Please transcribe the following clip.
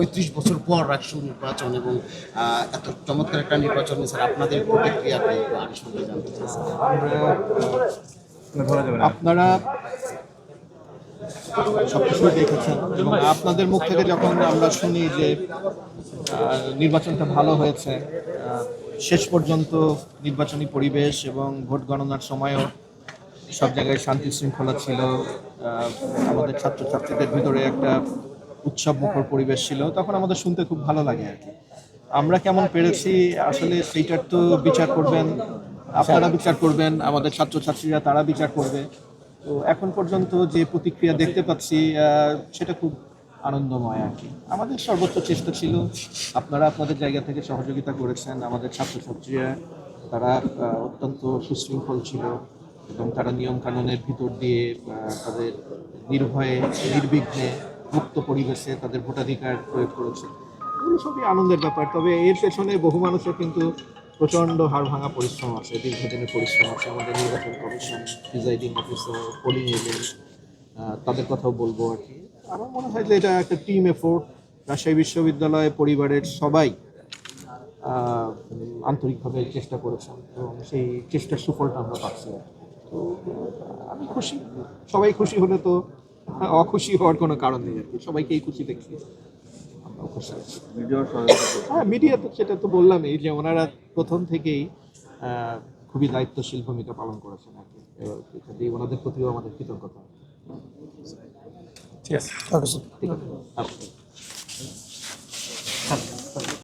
পঁয়ত্রিশ বছর পর রাষ্ট্র নির্বাচন এবং এত চমৎকার একটা নির্বাচনে স্যার আপনাদের প্রতিক্রিয়া আগে শুনতে জানতে আপনারা সবকিছু দেখেছেন এবং আপনাদের মুখ থেকে যখন আমরা শুনি যে নির্বাচনটা ভালো হয়েছে শেষ পর্যন্ত নির্বাচনী পরিবেশ এবং ভোট গণনার সময়ও সব জায়গায় শান্তি শৃঙ্খলা ছিল আমাদের ছাত্রছাত্রীদের ভিতরে একটা উৎসব মুখর পরিবেশ ছিল, তখন আমাদের শুনতে খুব ভালো লাগে আর কি। আমরা কেমন পেরেছি, আসলে সেইটার তো বিচার করবেন, আপনারা বিচার করবেন, আমাদের ছাত্রছাত্রীরা তারা বিচার করবে। তো এখন পর্যন্ত যে প্রতিক্রিয়া দেখতে পাচ্ছি সেটা খুব আনন্দময় আর কি। আমাদের সর্বোচ্চ চেষ্টা ছিল, আপনারা আপনাদের জায়গা থেকে সহযোগিতা করেছেন, আমাদের ছাত্রছাত্রীরা, তারা অত্যন্ত সুশৃঙ্খল ছিল এবং তারা নিয়ম কানুনের ভিতর দিয়ে তাদের নির্ভয়ে, নির্বিঘ্নে মুক্ত পরিবেশে তাদের ভোটাধিকার প্রয়োগ করেছে। এগুলো সবই আনন্দের ব্যাপার, তবে এর পেছনে বহু মানুষের কিন্তু প্রচণ্ড হাড় ভাঙা পরিশ্রম আছে, দীর্ঘদিনের পরিশ্রম আছে। আমাদের নির্বাচন commission, presiding officer polling agent তাদের কথাও বলব আর কি। আমার মনে হয় যে এটা একটা টিম এফোর্ট রাজশাহী বিশ্ববিদ্যালয় পরিবারের সবাই আন্তরিকভাবে চেষ্টা করেছেন এবং সেই চেষ্টার সুফলটা আমরা পাচ্ছি। তো, আমি খুশি, সবাই খুশি হলে তো অখুশি হওয়ার কোনো কারণ নেই আর কি। সবাইকেই খুশি দেখছি হ্যাঁ মিডিয়া তো সেটা তো বললাম এই যে ওনারা প্রথম থেকেই খুবই দায়িত্বশীল ভূমিকা পালন করেছেন আর কি। এবার ওনাদের প্রতিও আমাদের কৃতজ্ঞতা। ঠিক আছে। ঠিক আছে।